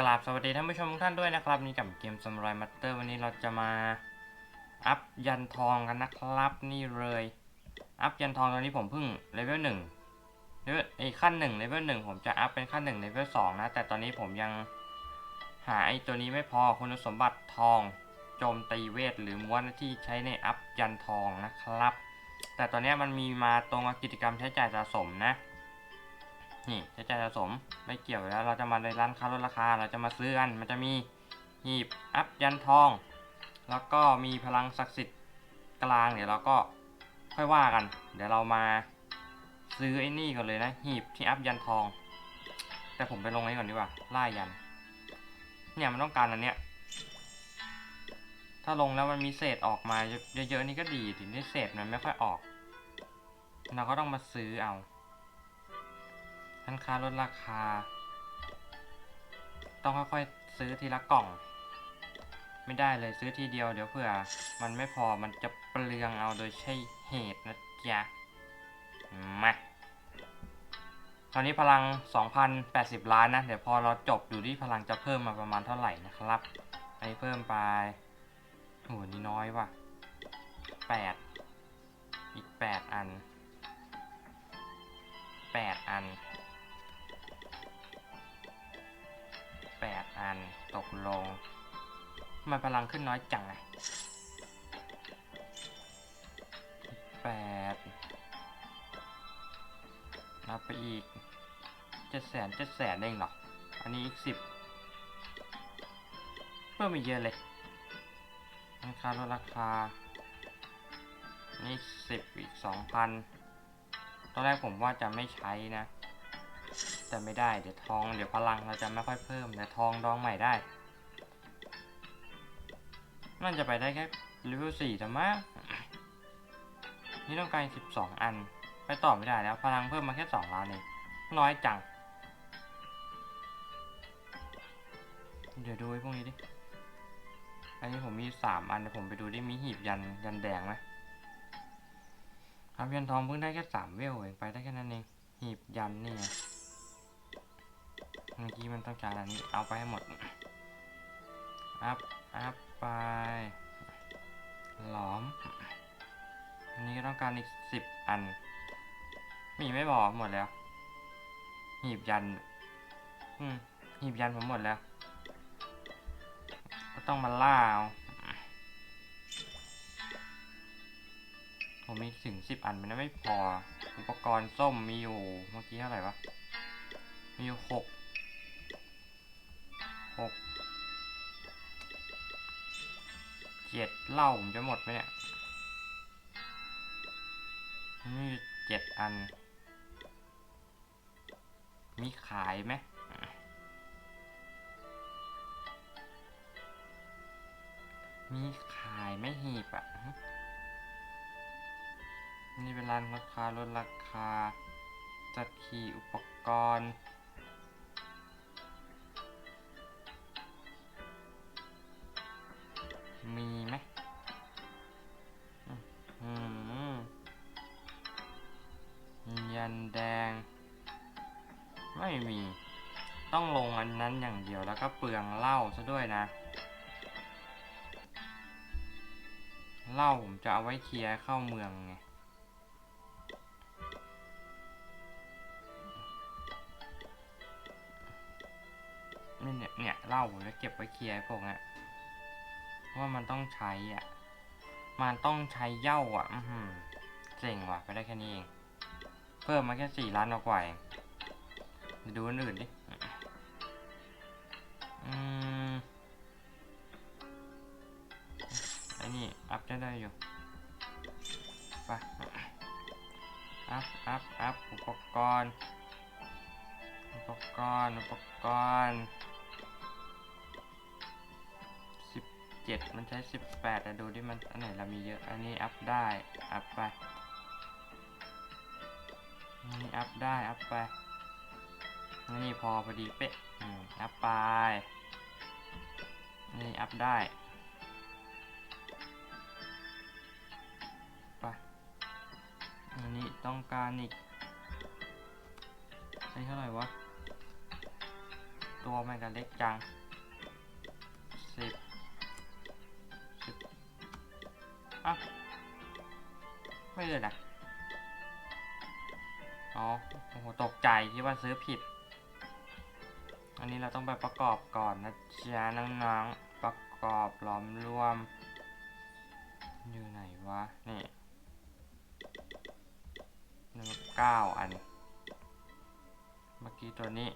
กราบสวัสดีท่านผู้ชมทุกท่านด้วยนะครับนี่กับเกมซ a ม u ไรมัตเตอร์วันนี้เราจะมาอัพยันทองกันนะครับนี่เลยอัพยันทองตอนนี้ผมเพิ่งเลเวลหนึ่งเลเวลไอ้ขั้นหนึ่งเลเวลหนึ่งผมจะอัพเป็นขั้นหนึ่งเลเวลสองนะแต่ตอนนี้ผมยังหาไอ้ตัวนี้ไม่พอคุณสมบัติทองโจมตีเวทหรือม้วนที่ใช้ในอัพยันทองนะครับ แต่ตอนนี้มันมีมาตรงกิจกรรมใช้จ่ายสะสมนะ นี่ใช้จ่ายสะสมไม่เกี่ยวแล้ว เราจะมาในร้านค้าลดราคา เราจะมาซื้อกัน มันจะมีหีบอัพยันทอง แล้วก็มีพลังศักดิ์สิทธิ์กลางเดี๋ยวเราก็ค่อยว่ากัน เดี๋ยวเรามาซื้อไอ้นี่ก่อนเลยนะ หีบที่อัพยันทอง แต่ผมไปลงไว้ก่อนดีกว่าล่ายัน เนี่ยมันต้องการอันเนี้ยถ้าลงแล้วมันมีเศษออกมาเยอะๆนี่ก็ดีถึงได้เศษมันไม่ค่อยออกเราก็ต้องมาซื้อเอา ร้านค้าลดราคา ต้องค่อยๆซื้อทีละกล่อง ไม่ได้เลยซื้อทีเดียวเดี๋ยวเผื่อ มันไม่พอมันจะเปลืองเอาโดยใช่เหตุนะจ๊ะมาตอนนี้พลัง 2,080 ล้านนะ เดี๋ยวพอเราจบอยู่ที่พลังจะเพิ่มมาประมาณเท่าไหร่นะครับอันนี้เพิ่มไปโอ้โหนี่น้อยว่ะ 8 อีก 8 อัน 8 อัน มันพลังขึ้นน้อยจังอะแปดนับไปอีกเจ็ดแสนเจ็ดแสนเองเหรอ อันนี้อีกสิบเพิ่มอีกเยอะเลยราคาลดราคา นี่สิบอีกสองพันตอนแรกผมว่าจะไม่ใช้นะ แต่ไม่ได้ เดี๋ยวทอง เดี๋ยวพลังเราจะไม่ค่อยเพิ่มแต่ทองดองใหม่ได้ น่าจะไปได้แค่เลเวลสี่แต่มานี่ต้องการสิบสองอัน ไปต่อไม่ได้แล้ว พลังเพิ่มมาแค่สองล้านเองน้อยจัง เดี๋ยวดูไอ้พวกนี้ดิ อันนี้ผมมีสามอันเดี๋ยวผมไปดูดิมีหีบยันยันแดงไหมครับยันทองเพิ่งได้แค่สามเวลเองไปได้แค่นั้นเอง หีบยันนี่ไงเมื่อกี้มันต้องการอันนี้เอาไปให้หมดอัพอัพ หลอม อันนี้ก็ต้องการอีกสิบอัน มีไม่บอกหมดแล้ว หีบยัน อืม หีบยันผมหมดแล้ว ก็ต้องมาล่าเอาผมมีถึงสิบอันมันไม่พอ อุปกรณ์ส้มมีอยู่ เมื่อกี้เท่าไหร่วะ มีอยู่หกหก เจ็ดเหล้าผมจะหมดไหมเนี่ยมีเจ็ดอัน มีขายไหมมีขายไหม่หีบอะฮะนี่เป็นร้านราคาลดราคา จัดขี่อุปกรณ์ ม่มี ต้องลงอันนั้นอย่างเดียวแล้วก็เปลืองเหล้าซะด้วยนะเหล้าผมจะเอาไว้เคลียร์เข้าเมืองไงนี่เนี่ยเนี่ยเหล้าผมจะเก็บไว้เคลียร์พวกเนี้ยเพราะว่ามันต้องใช้อะ มันต้องใช้เหย้าอะ อือหือเจ๋งว่ะ ไปได้แค่นี้เอง เพิ่มมาแค่สี่ล้านกว่าเอง ดูอันอื่นดิอืมไอ้นี่ อัพได้ได้อยู่ไปอัพอัพอัพอุปกรณ์ อุปกรณ์ อุปกรณ์เจ็ดมันใช้สิบแปดแต่ดูที่มัน อันไหนเรามีเยอะ อันนี้อัพได้ อัพไปอันนี้อัพได้ อัพไป นนี้พอพอดีเป๊ะอืมอัพไปนนี้อัพได้ไปอันนี้ต้องการอีกใช้เท่าไหร่วะ ตัวแม่งก็เล็กจังสิบสิบอะ ไม่เลยนะอ๋อโอ้โห ตกใจ คิดว่าซื้อผิด นนี้เราต้องไปประกอบก่อนนะจ๊ะน้องๆ ประกอบหลอมรวม อยู่ไหนวะ นี่หนึ่งเก้าอัน เมื่อกี้ตัวนี้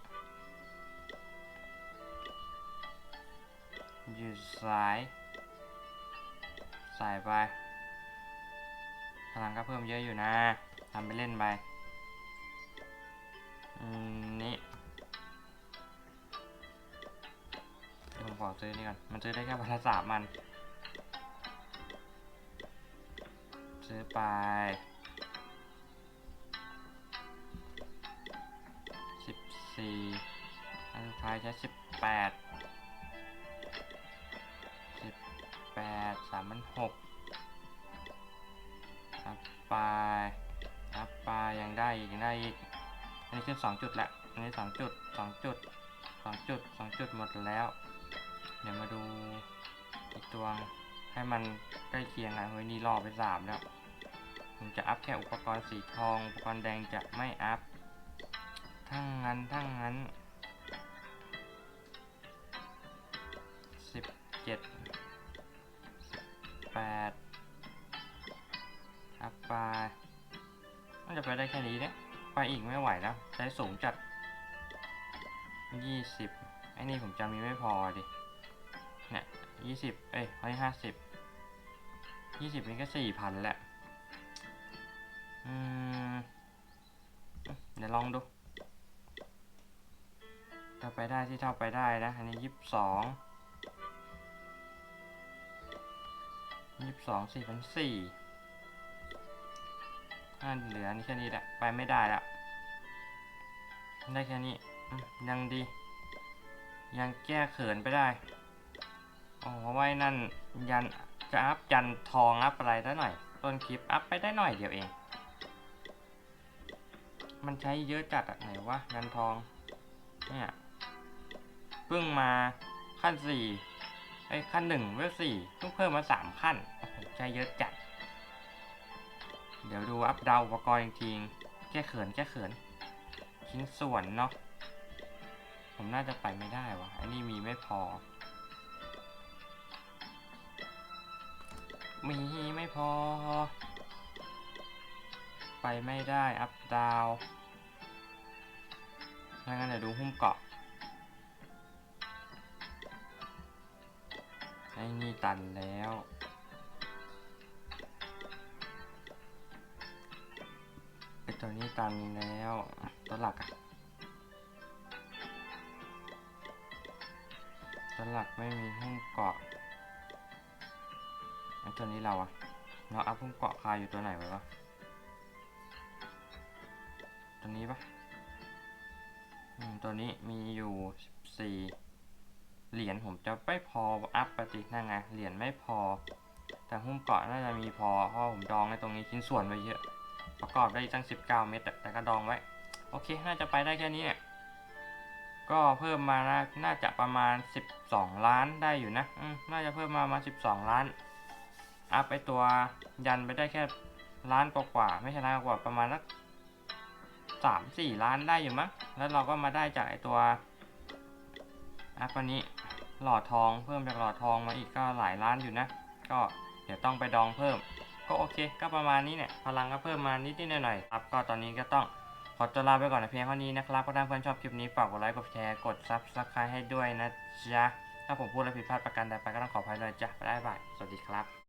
อยู่สายใส่ไปพลังก็เพิ่มเยอะอยู่นะทำไปเล่นไป อืมนี่ ขอซื้อนี่ก่อน มันซื้อได้แค่วันละสามมัน ซื้อไปสิบสี่อันสุดท้ายใช้สิบแปดสิบแปดสามพันหกอัพไปอัพไปยังได้อีกยังได้อีก อันนี้ขึ้นสองจุดละ อันนี้สองจุดสองจุดสองจุดสองจุดหมดแล้ว เดี๋ยวมาดูอีกตัวให้มันใกล้เคียงกันเฮ้ยนี่รอไปสามแล้ว ผมจะอัพแค่อุปกรณ์สีทอง อุปกรณ์แดงจะไม่อัพ ทั้งนั้นทั้งนั้นสิบเจ็ดแปดอัพไปมันจะไปได้แค่นี้เนี่ยไปอีกไม่ไหวแล้ว ใช้สูงจัดยี่สิบไอ้นี่ผมจะมีไม่พอดิ เนี่ยยี่สิบเอ้ยเฮ้ยห้าสิบยี่สิบนี่ก็สี่พันแหละอืมเดี๋ยวลองดูถ้าไปได้ที่เท่าไปได้นะ อันนี้ยี่สิบสองยี่สิบสองสี่พันสี่ถ้าเหลือนี่แค่นี้แหละ ไปไม่ได้ละได้แค่นี้ยังดี ยังแก้เขินไปได้ อ๋อไว้นั่นยันจะอัพยันทองอัพอะไรได้หน่อย ต้นคลิปอัพไปได้หน่อยเดียวเอง มันใช้เยอะจัดอะไหนวะยันทองเนี่ยเพิ่งมาขั้นสี่ไอ้ขั้นหนึ่งเวลสี่เพิ่งเพิ่มมาสามขั้นโอ้โหใช้เยอะจัด เดี๋ยวดูอัพดาวอุปกรณ์จริงๆแก้เขินแก้เขินชิ้นส่วนเนาะผมน่าจะไปไม่ได้วะอันนี้มีไม่พอ มีไม่พอ ไปไม่ได้อัพดาวถ้างั้นเดี๋ยวดูหุ้มเกาะไอ้นี่ตันแล้วไอ้ตัวนี้ตันแล้วตัวหลักอะตัวหลักไม่มีหุ้มเกาะ ไอ้ตัวนี้เราอะเราอัพหุ้มเกาะคาอยู่ตัวไหนไว้วะตัวนี้ปะอืมตัวนี้มีอยู่สี่เหรียญผมจะไม่พออัพปฏินั่นไงเหรียญไม่พอ แต่หุ้มเกาะน่าจะมีพอเพราะผมดองในตรงนี้ชิ้นส่วนไว้เยอะ ประกอบได้ตั้ง 19 เม็ดแต่ก็ดองไว้ โอเค น่าจะไปได้แค่นี้เนี่ย ก็เพิ่มมานะน่าจะประมาณ 12 ล้านได้อยู่นะน่าจะเพิ่มมามา 12 ล้าน อัพไปตัวยันไปได้แค่ล้านกว่าๆไม่ใช่ล้านกว่าประมาณสักสามสี่ล้านได้อยู่มั้งแล้วเราก็มาได้จากไอตัวอัพอันนี้หลอดทองเพิ่มจากหลอดทองมาอีกก็หลายล้านอยู่นะ ก็เดี๋ยวต้องไปดองเพิ่ม ก็โอเค ก็ประมาณนี้เนี่ยพลังก็เพิ่มมานิดๆหน่อยๆครับก็ตอนนี้ก็ต้องขอตัวลาไปก่อนนะเพียงเท่านี้นะครับก็ถ้าเพื่อนชอบคลิปนี้ฝากกดไลค์กดแชร์กด Subscribe ให้ด้วยนะจ๊ะถ้าผมพูดอะไรผิดพลาดประการใดไปก็ต้องขออภัยเลยจ้ะบ๊ายบายสวัสดีครับ